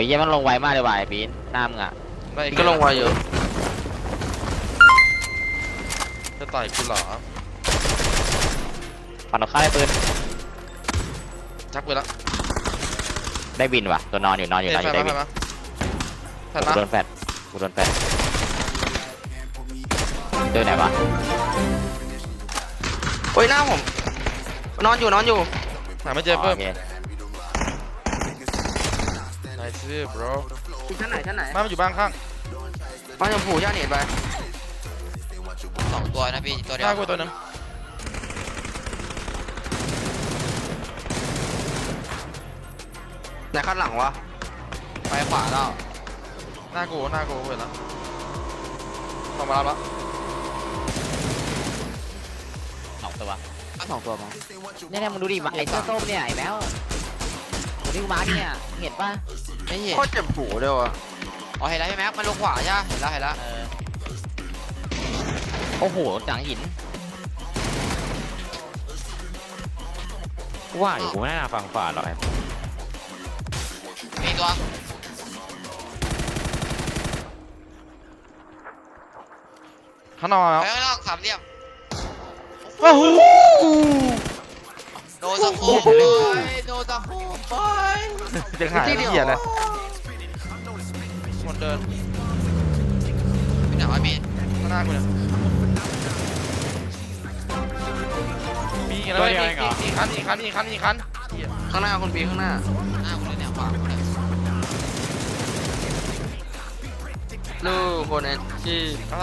ยเหี้ยังมันลงไวมากเลยว่ะไอ้ปีนหน้ามึงอะไม่ก็ลงไวอยู่จะต่อยกูเหรอปั่นเอาข้าได้ปืนชักไปแล้วได้บินว่ะตัวนอนอยู่นอนอยู่นอนอยู่แฟได้นบินมาแฟนกูมาโดนแฟดกูโดนแฟดเจอไหนวะโอ้ยหน้าผม นอนอยู่นอนอยู่หาไม่เจอเพิ่มโอเค นายซื้อ bro อยู่ชั้นไหนชั้นไหนมามันอยู่บ้านข้างบ้านชมพูย่าเน็ตไปสองตัวนะพี่ตัวเดีหยวน้ากูตัวหนึงไหนข้างหลังวะไปขวาแล้วหน้ากูหน้ากูเห็นแล้วต้องมารับแล้วสองตัวสองตัวมั้งเนี่ยเนี่ยมึงดูดิไอ้เสื้อส้มเนี่ยไอ้แมวดูมาเนี่ยเห็นปะ ไม่เห็นโคตรเจ็บหูเลยวะอ๋อเห็นแล้วใช่ไหมมันลงขวาใช่ปะเห็นแล้วเห็นแล้วเออโอ้โหจังหินว่าอยู่กูไม่น่าฟังฝ่าหรอกไอ้มีตัวข้างนอกมาไปแล้วข้างนอกสามเหลี่ยมโอ้โหโด นสะโพกไปโดนสะโพกไปเด็กหายเหี้ยเลยคนเดินพี่หนาวะมีข้างหน้ากูเนี่ยมีอีกแล้วมีอีกอีกคันอีกคันอีกคันอีกคันเหี้ยข้างหน้าคุณปีข้างหน้าหน้ากูเลยเนี่ยขวากูเนี่ยลูกคนเอ็นจีข้างห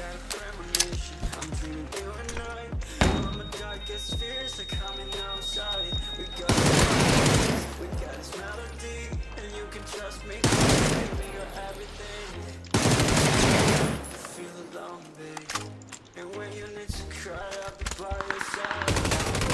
got a premonition. I'm dreaming you and I All my darkest fears are coming outside. We got this, we got this melody And you can trust me, give me your everything. You feel alone, baby, And when you need to cry, I'll be by your side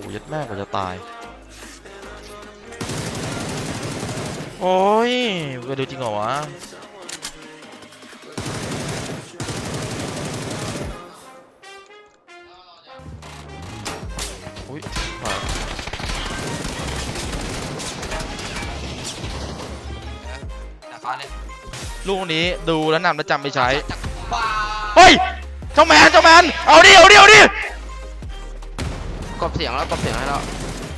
โหยัดแม่กว่าจะตาย โอ้ยมึงก็ดูจริงเหรอวะ ลยลูกนี้ดูแล้วนำแล้วจำไปใช้จากไปจ้าแมน เจ้าแมน เอาดิ เอาดิ เอาดิกดเสียงแล้วกดเสียงให้แล้ว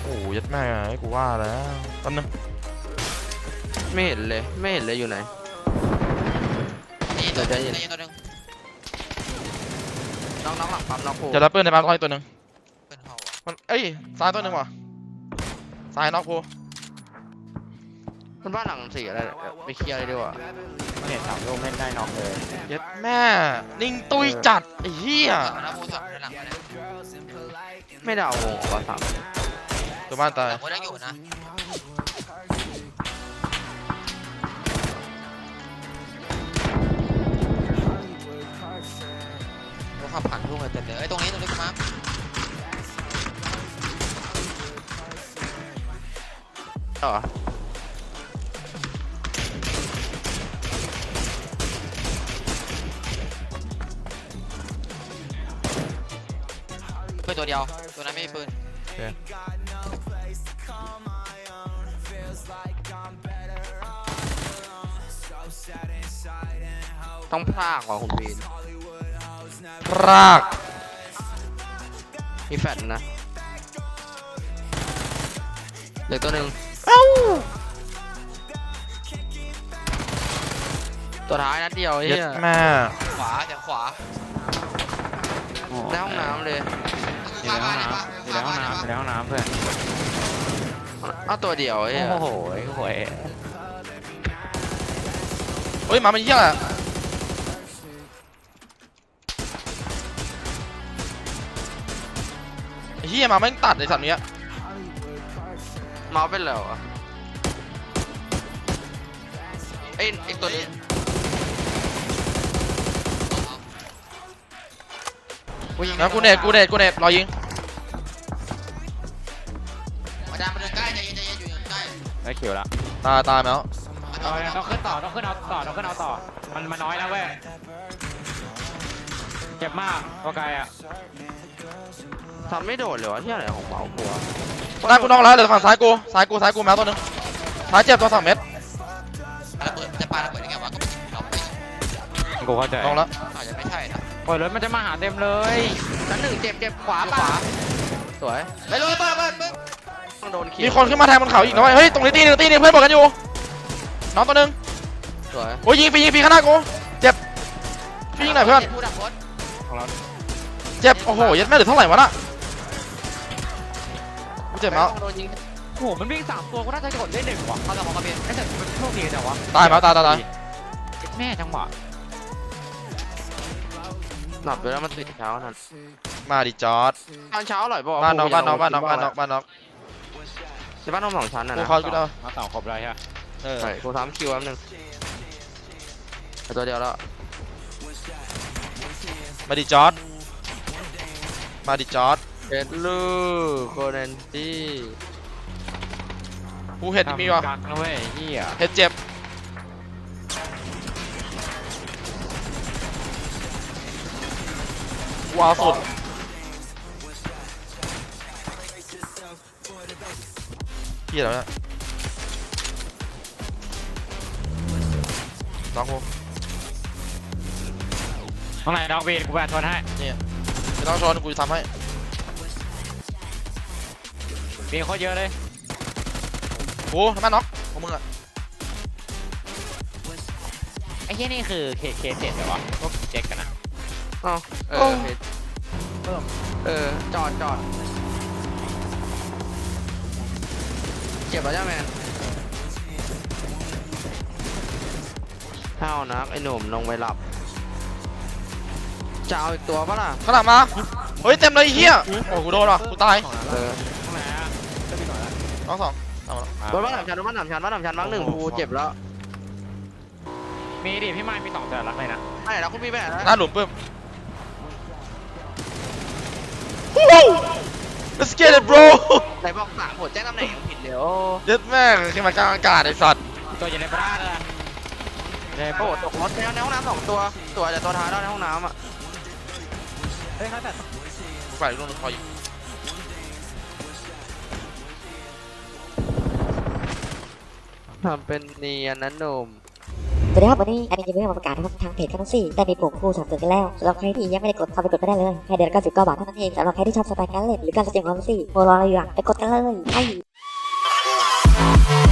โอ้ยยัดแม่ไอ้กูว่าแล้วแป๊บนึงไม่เห็นเลยไม่เห็นเลยอยู่ไหน นี่ตัวนึงนี่ตัวนึงน้องน้องหลังปั๊มน้องโคจะรับเปิ้ลในบ้านก้อยตัวหนึ่งเป็นเฮามันเอ้ยซ้ายตัวหนึ่งว่ะซ้ายน็อกกู มันบ้านหลังสีอะไรเนี่ยไปเคลียร์เลยดีกว่าเนี่ยสามลูกเล่นได้น็อกเลยยัดแม่ นิ่งตุ้ยจัดไอ้เหี้ยหน้ามูสับหลังมาเนี่ยไม่ได้เอาวงออกมาสามตัวบ้านตายหลังมูได้อยู่นะรถขับผ่านทุ่งเลยเต็มเลยเอ้ยตรงนี้ตรงนี้กูมาต่อ ปืนตัวเดียว ตัวนั้นไม่มีปืนต้องพลากว่ะคุณบีนรากมีแฟดนะเหลือตัวหนึ่งเอ้าตัวท้ายนัดเดียวไอ้ยัดเหี้ยแม่ขวาเสียงขวาในห้องน้ำเลยอยู่ ในห้องน้ำอยู่ในห้องน้ำอยู่ในห้องน้ำเพื่อนเอาตัวเดียวไอ้เหี้ยโอ้โหไอ้หวยเฮ้ยหมามันเหี้ยอะไอ้เหี้ยหมาแม่งตัดไอ้สัตว์เนี้ยเมาส์เป็นแล้วอะเอ้ยอีกตัวนี้นะกูเน็ตกูเน็ตกูเน็ตรอยิง ได้คิวละตายตายแล้วเอาต้องขึ้นต่อต้องขึ้นเอาต่อต้องขึ้นเอาต่อ มันมันน้อยนะเว้ย เจ็บมากตัวไกลอะทำไม่โดดเลยวะที่อะไรของเมาส์กูวะหน้ากูนอกแล้วเหลือฝั่งซ้ายกูซ้ายกูซ้ายกูแมวตัวหนึงซ้ายเจ็บตัวสองเม็ดระเบิดจะปาระเบิดได้ไงวะก็เราไม่กูเข้าใจลองแล้วอาจจะไม่ใช่นะโอ้ยรถมันจะมาหาเต็มเลยชั้นหนึ่งเจ็บเจ็บขวาขวาสวยไปเลยเปิดเปิดเปิดต้อง โดนขีดมีคนขึ้นมาแทงบนเขาอีกนะเว้ยเฮ้ยตรงนี้ตีหนึ่งตีหนึ่งเพื่อนบอกกันอยู่น้องตัวหนึงสวยโอ้ยยิงฟรียิงฟรีข้างหน้ากูเจ็บพี่ยิงหน่อยเพื่อนผู้ดับรถของเราเจ็บโอ้โหยัดแม่เหลือเท่าไหร่วะน่ะกูเจ็บแล้วต้องโดนยิงโอ้โหมันวิ่งสามตัวก็น่าจะกดได้หนึ่งว่ะเขาจะมองกระเบนไอ้แต่มันโชคดีแต่วะตายมาตายตายตายแม่จังหวะหลับไปแล้วมันติดเช้านั่นมาดิจอร์ดตอนเช้าอร่อยป่ะบ้านน้องบ้านน้องบ้านน้องบ้านน้องบ้านน้อง ในบ้านน้องสองชั้นน่ะกูนะคอยกูเอามาต่อครบเลยใช่ไหมเออใช่กูทำคิวแป๊บนึงเอาตัวเดียวแล้วมาดิจอร์ดมาดิจอร์ดเอ็ดลูโคเนนตี้กูเห็ดมีวะกักนะเว้ยเฮียเห็ดเจ็บว้าวสุด เฮียแล้วเนี่ยน้องกูตรงไหนดอกบีนกูแบนทนให้ไม่ต้องชนกูจะทำให้บีนโคตรเยอะเลยโอ้ทำไมน็อกของมึงอะไอ้เฮียนี่คือเคเคเจ็ดเหรอวะพวกเจ็กกันนะ เอ้าเออเห็ดเออจอดจอด เจ็บแล้วจ้าแมนห้าวนักไอ้หนุ่มลงไปหลับ จะเอาอีกตัวปะล่ะ ข้างหลังมา เฮ้ยเต็มเลยไอ้เฮียโอ้กูโดนว่ะกูตายเออตรงไหนอะน้องสองตามมาแล้วบนบ้านหนามชันบนบ้านหนามชันบ้านหนามชันบ้างหนึ่งโอ้โหกูเจ็บแล้วมีดิพี่ไม้มีสองแต่รักเลยนะไอ้แล้วคุณมีแบบหน้าหลุมปึ๊บ Woo! Let's get it bro ไหนบอกสามผลแจ้งตำแหน่งผิด เดี๋ยวเย็ดแม่งขึ้นมากลางอากาศไอ้สัตว์ตัวอยู่ในบ้านเลยในโอ้โอ้โหตกรถในในห้องน้ำสองตัว ตัวแต่ตัวท้ายแล้วในห้องน้ำอะเฮ้ยเขาแต่กูไปลูกนึงคอยทำเป็นเนียนนะหนุ่มสวัสดีครับวันนี้แอดมินจะเพิ่งมาประกาศนะครับทางเพจคาน์ซี่ได้มีปุ่มคู่สนับสนุนกันแล้วสำหรับใครที่ยังไม่ได้กดเข้าไปกดก็ได้เลยแค่เดือนละ99บาทเท่านั้นเองสำหรับใครที่ชอบสไตล์การเล่นหรือการแสดงความรู้สึกโมรออะไรอยู่อะไปกดกันเลยไป